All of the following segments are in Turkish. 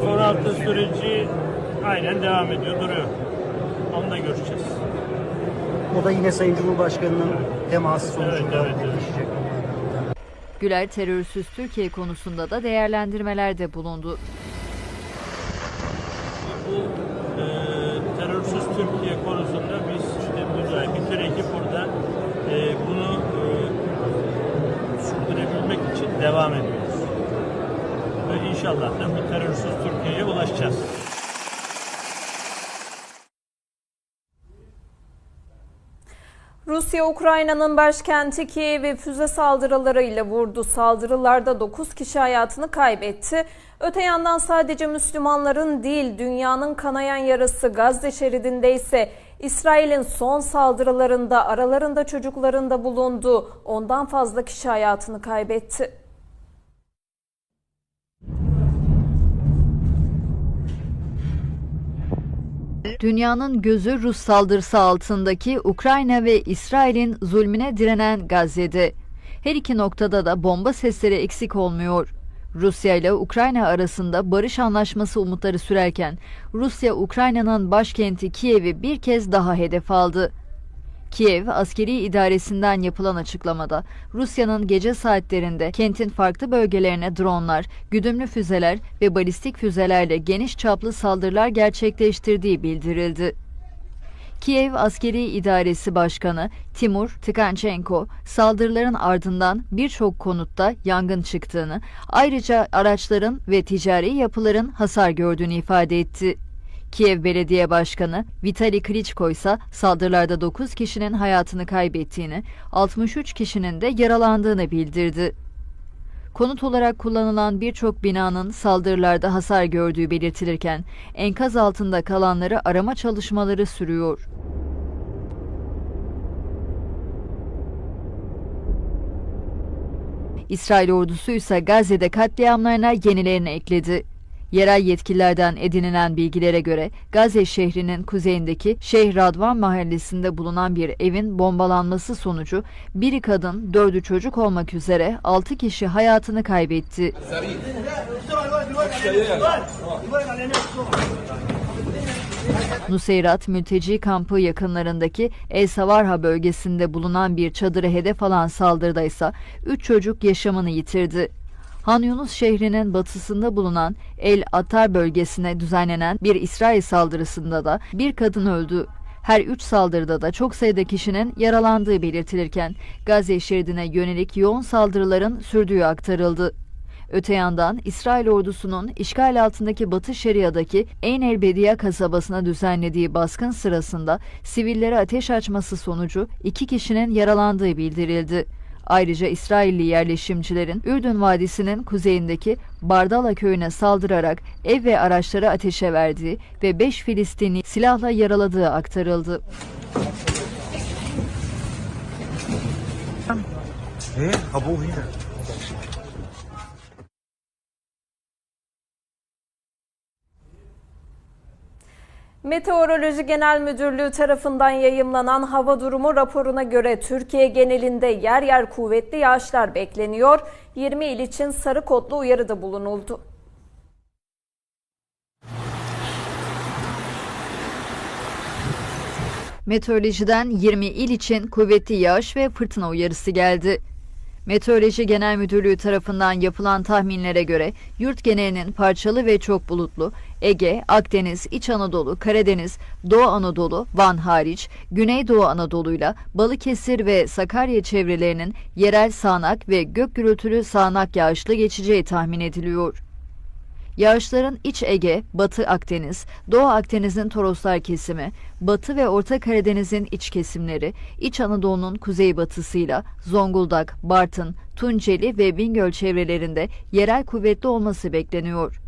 F-16 süreci aynen devam ediyor, duruyor. Onu da göreceğiz. O da yine Sayın Cumhurbaşkanı'nın teması sonucunda Evet, evet, evet. netleşecek. Güler terörsüz Türkiye konusunda da değerlendirmelerde bulundu. Bu e, terörsüz Türkiye konusunda biz işte müzayip bütün ekip burada e, bunu e, sürdürebilmek için devam ediyoruz. İnşallah da bu terörsüz Türkiye'ye ulaşacağız. Rusya, Ukrayna'nın başkenti Kiev'i füze saldırılarıyla vurdu. Saldırılarda 9 kişi hayatını kaybetti. Öte yandan sadece Müslümanların değil, dünyanın kanayan yarası Gazze şeridinde ise İsrail'in son saldırılarında aralarında çocukların da bulunduğu ondan fazla kişi hayatını kaybetti. Dünyanın gözü Rus saldırısı altındaki Ukrayna ve İsrail'in zulmüne direnen Gazze'de. Her iki noktada da bomba sesleri eksik olmuyor. Rusya ile Ukrayna arasında barış anlaşması umutları sürerken Rusya Ukrayna'nın başkenti Kiev'i bir kez daha hedef aldı. Kiev askeri idaresinden yapılan açıklamada Rusya'nın gece saatlerinde kentin farklı bölgelerine dronlar, güdümlü füzeler ve balistik füzelerle geniş çaplı saldırılar gerçekleştirdiği bildirildi. Kiev Askeri İdaresi Başkanı Timur Tkanchenko saldırıların ardından birçok konutta yangın çıktığını, ayrıca araçların ve ticari yapıların hasar gördüğünü ifade etti. Kiev Belediye Başkanı Vitali Klitschko ise saldırılarda 9 kişinin hayatını kaybettiğini, 63 kişinin de yaralandığını bildirdi. Konut olarak kullanılan birçok binanın saldırılarda hasar gördüğü belirtilirken enkaz altında kalanları arama çalışmaları sürüyor. İsrail ordusu ise Gazze'de katliamlarına yenilerini ekledi. Yerel yetkililerden edinilen bilgilere göre Gazze şehrinin kuzeyindeki Şeyh Radvan mahallesinde bulunan bir evin bombalanması sonucu biri kadın, dördü çocuk olmak üzere 6 kişi hayatını kaybetti. Nuseyrat mülteci kampı yakınlarındaki El Savarha bölgesinde bulunan bir çadırı hedef alan saldırıda ise 3 çocuk yaşamını yitirdi. Han Yunus şehrinin batısında bulunan El Atar bölgesine düzenlenen bir İsrail saldırısında da bir kadın öldü. Her üç saldırıda da çok sayıda kişinin yaralandığı belirtilirken Gazze şeridine yönelik yoğun saldırıların sürdüğü aktarıldı. Öte yandan İsrail ordusunun işgal altındaki Batı Şeria'daki Ein el Bediye kasabasına düzenlediği baskın sırasında sivillere ateş açması sonucu iki kişinin yaralandığı bildirildi. Ayrıca İsrailli yerleşimcilerin Ürdün Vadisi'nin kuzeyindeki Bardala köyüne saldırarak ev ve araçlara ateşe verdiği ve 5 Filistinli silahla yaraladığı aktarıldı. Hey, Meteoroloji Genel Müdürlüğü tarafından yayımlanan hava durumu raporuna göre Türkiye genelinde yer yer kuvvetli yağışlar bekleniyor. 20 il için sarı kodlu uyarıda bulunuldu. Meteorolojiden 20 il için kuvvetli yağış ve fırtına uyarısı geldi. Meteoroloji Genel Müdürlüğü tarafından yapılan tahminlere göre yurt genelinin parçalı ve çok bulutlu, Ege, Akdeniz, İç Anadolu, Karadeniz, Doğu Anadolu, Van hariç, Güneydoğu Anadolu'yla Balıkesir ve Sakarya çevrelerinin yerel sağanak ve gök gürültülü sağanak yağışlı geçeceği tahmin ediliyor. Yağışların İç Ege, Batı Akdeniz, Doğu Akdeniz'in Toroslar kesimi, Batı ve Orta Karadeniz'in iç kesimleri, İç Anadolu'nun kuzeybatısıyla Zonguldak, Bartın, Tunceli ve Bingöl çevrelerinde yerel kuvvetli olması bekleniyor.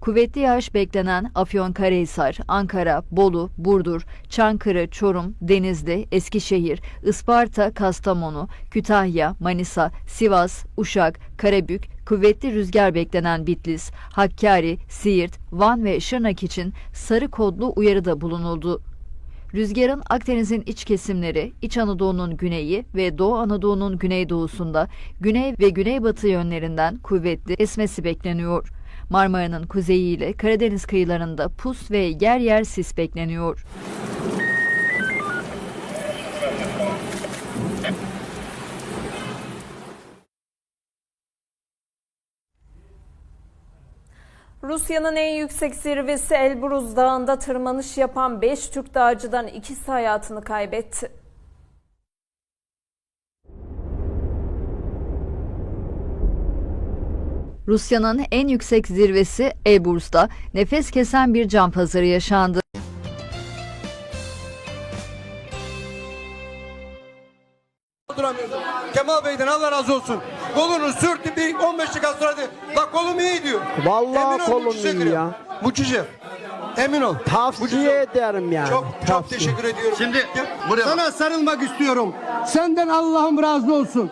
Kuvvetli yağış beklenen Afyonkarahisar, Ankara, Bolu, Burdur, Çankırı, Çorum, Denizli, Eskişehir, Isparta, Kastamonu, Kütahya, Manisa, Sivas, Uşak, Karabük, kuvvetli rüzgar beklenen Bitlis, Hakkari, Siirt, Van ve Şırnak için sarı kodlu uyarıda bulunuldu. Rüzgarın Akdeniz'in iç kesimleri, İç Anadolu'nun güneyi ve Doğu Anadolu'nun güneydoğusunda güney ve güneybatı yönlerinden kuvvetli esmesi bekleniyor. Marmara'nın kuzeyi ile Karadeniz kıyılarında pus ve yer yer sis bekleniyor. Rusya'nın en yüksek zirvesi Elbruz Dağı'nda tırmanış yapan 5 Türk dağcıdan ikisi hayatını kaybetti. Rusya'nın en yüksek zirvesi Elbrus'ta nefes kesen bir can pazarı yaşandı. Duramıyorsun. Kemal Bey'den Allah razı olsun. Kolunu sürttü bir 15 dakika sonra dedi. Bak kolum iyi diyor. Vallahi Emin ol, kolum iyi ya. Mucize. Emin ol. Tavsiye ederim yani. Çok çok Tavsiye. teşekkür ediyorum. Şimdi Ya, buraya bak. sana sarılmak istiyorum. Senden Allah'ım razı olsun.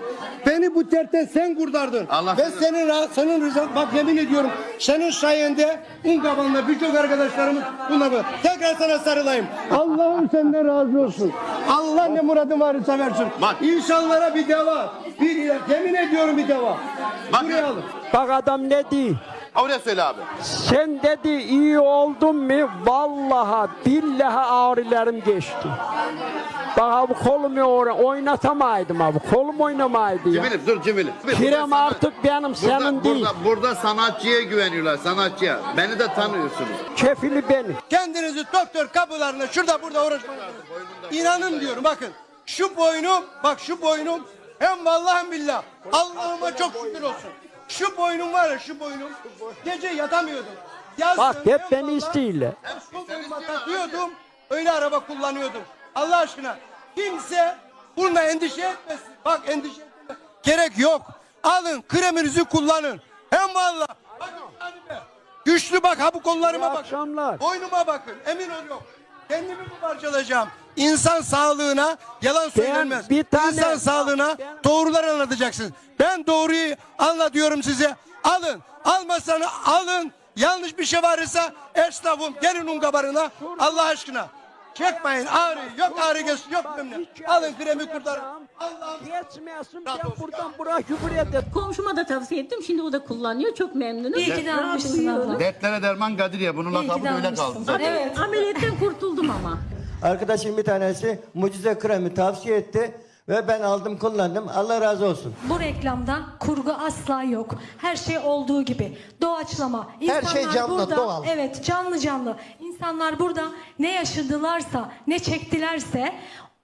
Beni bu dertten sen kurtardın. Allah Ve senin senin rızan bak yemin ediyorum. Senin sayende Ungaban'da birçok arkadaşlarımız bunlar bu. Tekrar sana sarılayım. Allah'ım senden razı olsun. Allah ne muradın varsa versin. Bak. İnsanlara bir deva. Bir. Yemin ediyorum bir deva. Bak. Buraya alın. Bak adam ne diyor? Oraya söyle abi. Sen dedi iyi oldun mu? Vallahi billahi ağrılarım geçti. Bak abi kolumu or- oynatamaydım abi. Kolum oynamaydı ya. Cimilim dur Cimilim. Burada Kirem sana- artık benim burada, senin değil. Burada, burada sanatçıya güveniyorlar sanatçıya. Beni de tanıyorsunuz. Kefili benim. Kendinizi doktor kapılarına şurada burada uğraşmayın. İnanın diyorum bakın. Şu boynum bak şu boynum hem vallahi billah Allah'ıma çok şükür olsun. Şu boynum var ya şu boynum gece yatamıyordum. Yazın Bak hep beni boynuma takıyordum öyle araba kullanıyordum. Allah aşkına kimse bununla endişe etmesin. Bak endişe etme. Gerek yok. Alın kreminizi kullanın. Hem be. Güçlü bak ha bu kollarıma bak. Boynuma bakın. Emin ol yok. Kendimi mi parçalayacağım? İnsan sağlığına yalan söylenmez. bir tane- İnsan sağlığına doğrular anlatacaksınız. Ben doğruyu anlatıyorum size. Alın. Almasanız alın. Yanlış bir şey varsa esnafım gelin un kabarına. Allah aşkına. Çekmeyin ağrı. Yok ağrı geçsin. Yok ne. Alın kremi kurtarın. Allah'ım. Ben buradan buraya küfür. Komşuma da tavsiye ettim. Şimdi o da kullanıyor. Çok memnunum. İyi ki de almışsın abla. Dertlere derman Kadiriye. Bunun İyi ki lakabı öyle kaldı. Evet. Ameliyattan kurtuldum ama. Arkadaşım bir tanesi mucize kremi tavsiye etti ve ben aldım kullandım. Allah razı olsun. Bu reklamda kurgu asla yok. Her şey olduğu gibi. Doğaçlama. Her şey canlı, burada, doğal. Evet canlı canlı. İnsanlar burada ne yaşadılarsa, ne çektilerse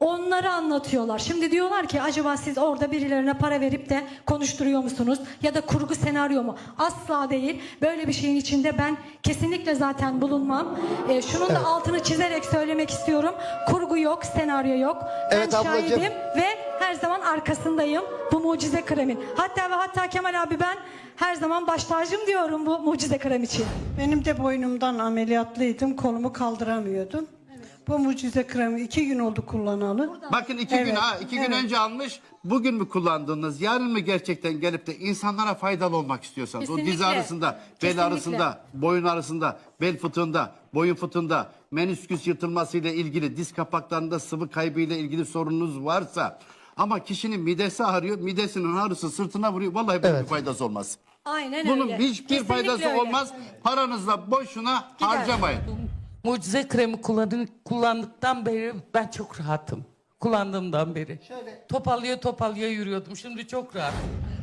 onları anlatıyorlar. Şimdi diyorlar ki acaba siz orada birilerine para verip de konuşturuyor musunuz? Ya da kurgu senaryo mu? Asla değil. Böyle bir şeyin içinde ben kesinlikle zaten bulunmam. Ee, şunun da altını çizerek söylemek istiyorum. Kurgu yok, senaryo yok. Evet ben ablacığım. şahidim ve her zaman arkasındayım bu mucize kremin. Hatta ve hatta Kemal abi ben her zaman baş tacım diyorum bu mucize krem için. Benim de boynumdan ameliyatlıydım. Kolumu kaldıramıyordum. Bu mucize kremi iki gün oldu kullanalı. Bakın iki gün Evet, ha iki gün evet. önce almış. Bugün mü kullandınız? Yarın mı gerçekten gelip de insanlara faydalı olmak istiyorsanız? O diz Kesinlikle. ağrısında, bel Kesinlikle. ağrısında, boyun ağrısında, bel fıtığında, boyun fıtığında, menisküs yırtılmasıyla ilgili, diz kapaklarında sıvı kaybıyla ilgili sorununuz varsa ama kişinin midesi ağrıyor, midesinin ağrısı sırtına vuruyor. Vallahi bunun bir faydası olmaz. Aynen Bunun öyle. hiçbir Kesinlikle faydası öyle. olmaz. Paranızla boşuna harcamayın. Mucize kremi kullanın, kullandıktan beri ben çok rahatım. Kullandığımdan beri. Topallıyor topallıyor yürüyordum. Şimdi çok rahat.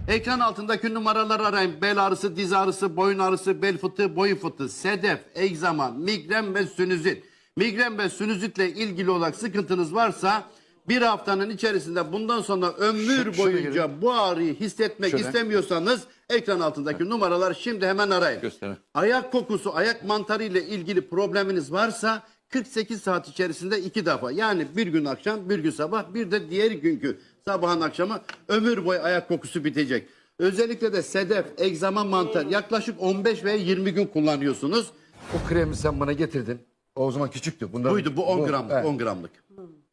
Ekran altındaki numaraları arayın. Bel ağrısı, diz ağrısı, boyun ağrısı, bel fıtığı, boyun fıtığı, sedef, egzama, migren ve sinüzit. Migren ve sinüzitle ilgili olarak sıkıntınız varsa bir haftanın içerisinde bundan sonra ömür boyunca bu ağrıyı hissetmek istemiyorsanız ekran altındaki numaralar şimdi hemen arayın. Ayak kokusu, ayak mantarı ile ilgili probleminiz varsa 48 saat içerisinde iki defa yani bir gün akşam bir gün sabah bir de diğer günkü sabahın akşamı ömür boyu ayak kokusu bitecek. Özellikle de sedef, egzama mantar yaklaşık 15 veya 20 gün kullanıyorsunuz. O kremi sen bana getirdin. O zaman küçüktü. Bunlar, Buydu bu 10 gramlık evet. 10 gramlık.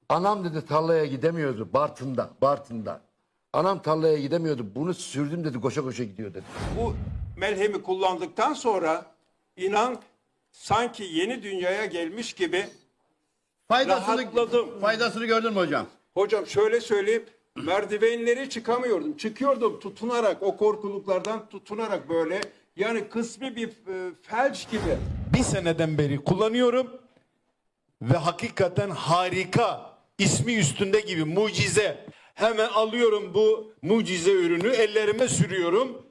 Anam dedi tarlaya gidemiyordu Bartın'da. Bartın'da. Anam tarlaya gidemiyordu. Bunu sürdüm dedi koşa koşa gidiyor dedi. bu melhemi kullandıktan sonra inan sanki yeni dünyaya gelmiş gibi Faydasını, Rahatladım. faydasını gördün mü hocam? hocam şöyle söyleyeyim merdivenleri çıkamıyordum. Çıkıyordum tutunarak o korkuluklardan tutunarak böyle Yani kısmi bir e, felç gibi. bir seneden beri kullanıyorum ve hakikaten harika ismi üstünde gibi mucize. Hemen alıyorum bu mucize ürünü ellerime sürüyorum.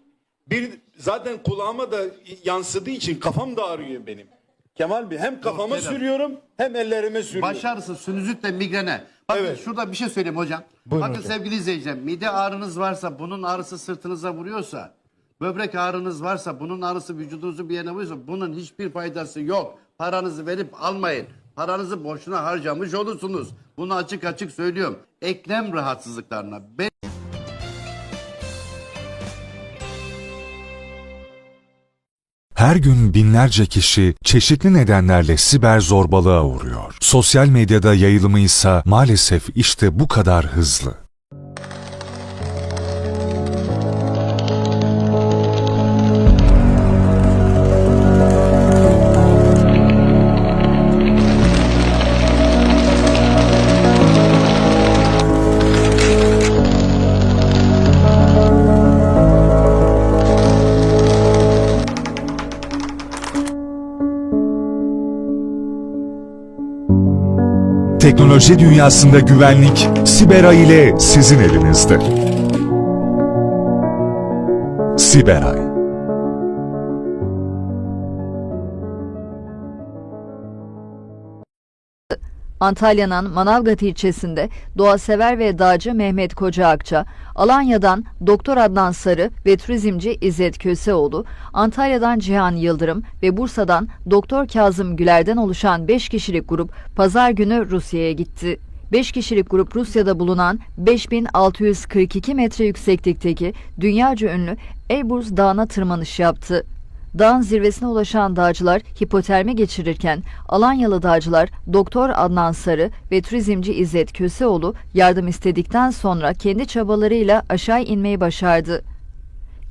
Bir zaten kulağıma da yansıdığı için kafam da ağrıyor benim. Kemal Bey hem kafama Yok, sürüyorum hem ellerime sürüyorum. Baş ağrısı, sinüzitle migrene. Bakın Evet. şurada bir şey söyleyeyim hocam. Buyurun Bakın hocam. sevgili izleyiciler, mide ağrınız varsa, bunun ağrısı sırtınıza vuruyorsa, böbrek ağrınız varsa, bunun ağrısı vücudunuzun bir yerine vuruyorsa, bunun hiçbir faydası yok. Paranızı verip almayın. Paranızı boşuna harcamış olursunuz. Bunu açık açık söylüyorum. Eklem rahatsızlıklarına, bel Her gün binlerce kişi çeşitli nedenlerle siber zorbalığa uğruyor. Sosyal medyada yayılımı ise maalesef işte bu kadar hızlı. Teknoloji dünyasında güvenlik Siberay ile sizin elinizde. Siberay Antalya'nın Manavgat ilçesinde doğasever ve dağcı Mehmet Koca Akça, Alanya'dan Doktor Adnan Sarı ve turizmci İzzet Köseoğlu, Antalya'dan Cihan Yıldırım ve Bursa'dan Doktor Kazım Güler'den oluşan 5 kişilik grup pazar günü Rusya'ya gitti. 5 kişilik grup Rusya'da bulunan 5642 metre yükseklikteki dünyaca ünlü Elbrus Dağı'na tırmanış yaptı. Dağın zirvesine ulaşan dağcılar hipotermi geçirirken Alanyalı dağcılar Doktor Adnan Sarı ve turizmci İzzet Köseoğlu yardım istedikten sonra kendi çabalarıyla aşağı inmeyi başardı.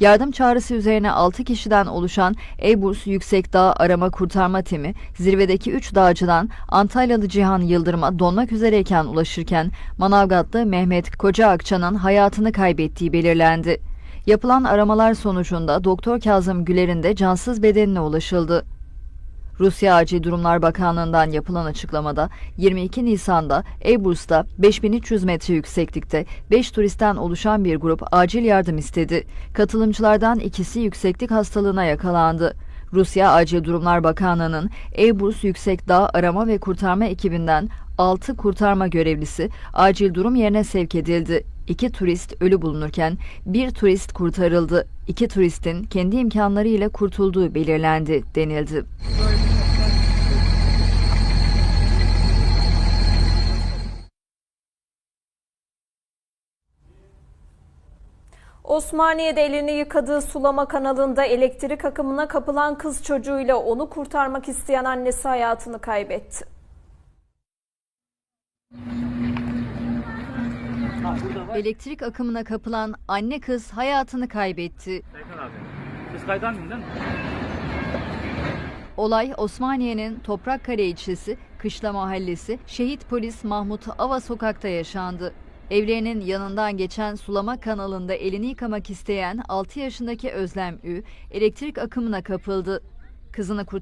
Yardım çağrısı üzerine 6 kişiden oluşan Elbrus Yüksek Dağ Arama Kurtarma Timi zirvedeki 3 dağcıdan Antalyalı Cihan Yıldırım'a donmak üzereyken ulaşırken Manavgatlı Mehmet Koca Akça'nın hayatını kaybettiği belirlendi. Yapılan aramalar sonucunda Doktor Kazım Güler'in de cansız bedenine ulaşıldı. Rusya Acil Durumlar Bakanlığı'ndan yapılan açıklamada 22 Nisan'da Elbrus'ta 5300 metre yükseklikte 5 turistten oluşan bir grup acil yardım istedi. Katılımcılardan ikisi yükseklik hastalığına yakalandı. Rusya Acil Durumlar Bakanlığı'nın Elbrus Yüksek Dağ Arama ve Kurtarma ekibinden 6 kurtarma görevlisi acil durum yerine sevk edildi. İki turist ölü bulunurken bir turist kurtarıldı. İki turistin kendi imkanlarıyla kurtulduğu belirlendi denildi. Osmaniye'de elini yıkadığı sulama kanalında elektrik akımına kapılan kız çocuğuyla onu kurtarmak isteyen annesi hayatını kaybetti. Elektrik akımına kapılan anne kız hayatını kaybetti. Siz kaydan mi? Olay Osmaniye'nin Toprakkale ilçesi Kışla Mahallesi Şehit Polis Mahmut Ava sokakta yaşandı. Evlerinin yanından geçen sulama kanalında elini yıkamak isteyen 6 yaşındaki Özlem Ü elektrik akımına kapıldı. Kızını kurtar